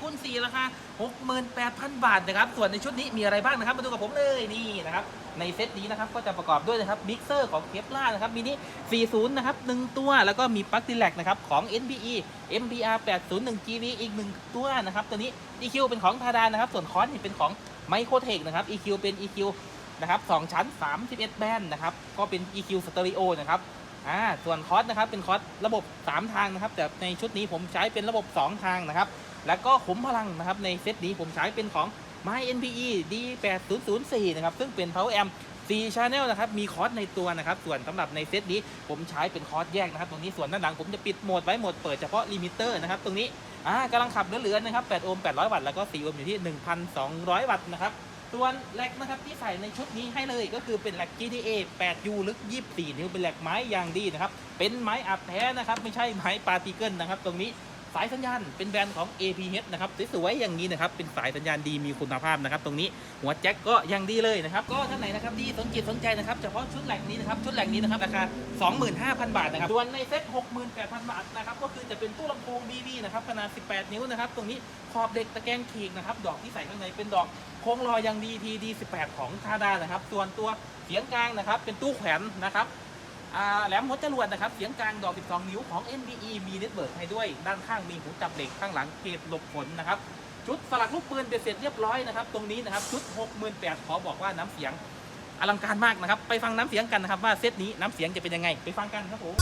คูณ4ราคา68,000 บาทนะครับ ส่วนในชุดนี้มีอะไรบ้างนะครับ มาดูกับผมเลยนี่นะครับ ในเซตนี้นะครับก็จะประกอบด้วยนะครับมิกเซอร์ของเคปล่านะครับมินิ40 นะครับ 1 ตัว แล้วก็มีปลั๊กติแลกนะครับของ NBE MBR 801 GV อีก 1 ตัวนะครับ ตัวนี้ EQ เป็นของทาดานะครับ ส่วนคอนนี่เป็นของ Microtech นะครับ EQ เป็น EQ นะครับ2ชั้น 31 แบนนะครับ ก็เป็น EQ Stereo นะครับอ่าส่วนคอสนะครับเป็นคอสระบบ 3 ทางนะครับ แต่ในชุดนี้ผมใช้เป็นระบบ 2 ทางนะครับ แล้วก็ขุมพลังนะครับในเซตนี้ผมใช้เป็นของ My NPE D8004 นะครับซึ่งเป็น Power Amp 4 Channel นะครับมีคอร์สในตัวนะครับส่วนสำหรับในเซตนี้ผมใช้เป็นคอร์สแยกนะครับตรงนี้ส่วนด้านหลังผมจะปิดโหมดไว้โหมดเปิดเฉพาะลิมิเตอร์นะครับตรงนี้อ่ากำลังขับเหลือๆนะครับ8โอห์ม800 วัตต์แล้วก็4โอห์มอยู่ที่ 1,200 วัตต์นะครับส่วนแลกนะครับที่ใส่ในชุดนี้ให้เลยก็คือเป็นแลก GTA 8U ลึก 24 นิ้วเป็นแลกไม้อย่างดีนะครับเป็นไม้อัดแท้นะครับไม่ใช่ไม้ปาร์ติเกิลนะครับตรงนี้ สายสัญญาณเป็นแบรนด์ของ APH นะครับสวยๆอย่างนี้นะครับเป็นสายสัญญาณดีมีคุณภาพนะครับตรงนี้หัวแจ็คก็ยังดีเลยนะครับก็ท่านไหนนะครับที่สนจิตสนใจนะครับเฉพาะชุดแหลกนี้นะครับชุดแหลกนี้นะครับราคา 25,000 บาทนะครับส่วนในเซ็ต68,000 บาทนะครับก็คือจะเป็นตู้ลำโพง BB นะครับขนาด 18 นิ้วนะครับตรงนี้ขอบเด็กตะแกรงขีกนะครับดอกที่ใส่ข้างในเป็นดอกโครงลอยยังดีทีดี18ของทาดานะครับส่วนตัวเสียงกลางนะครับเป็นตู้แขวนนะครับ แหลมหัวจรวดนะครับ เสียงกลางดอก 12 นิ้วของ NBE มีเน็ตเบิร์กให้ด้วย ด้านข้างมีหูจับเหล็กข้างหลังเกตหลบฝนนะครับ ชุดสลักลูกปืนเป็นเสร็จเรียบร้อยนะครับ ตรงนี้นะครับ ชุด 68,000ขอบอกว่าน้ำเสียงอลังการมากนะครับ ไปฟังน้ำเสียงกันนะครับว่าเซตนี้น้ำเสียงจะเป็นยังไง ไปฟังกันครับผม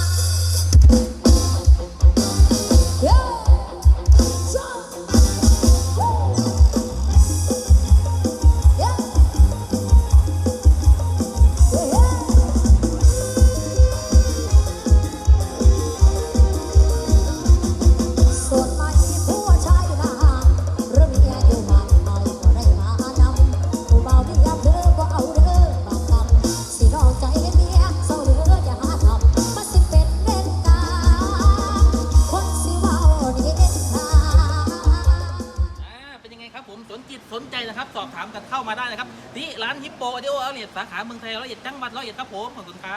สนใจนะครับสอบถามกันเข้ามาได้นะครับที่ร้านฮิปโปออดิโอเอาเลียดสาขาเมืองไทยร้อยเอ็ดจังหวัดร้อยเอ็ดครับผมขอบคุณครับ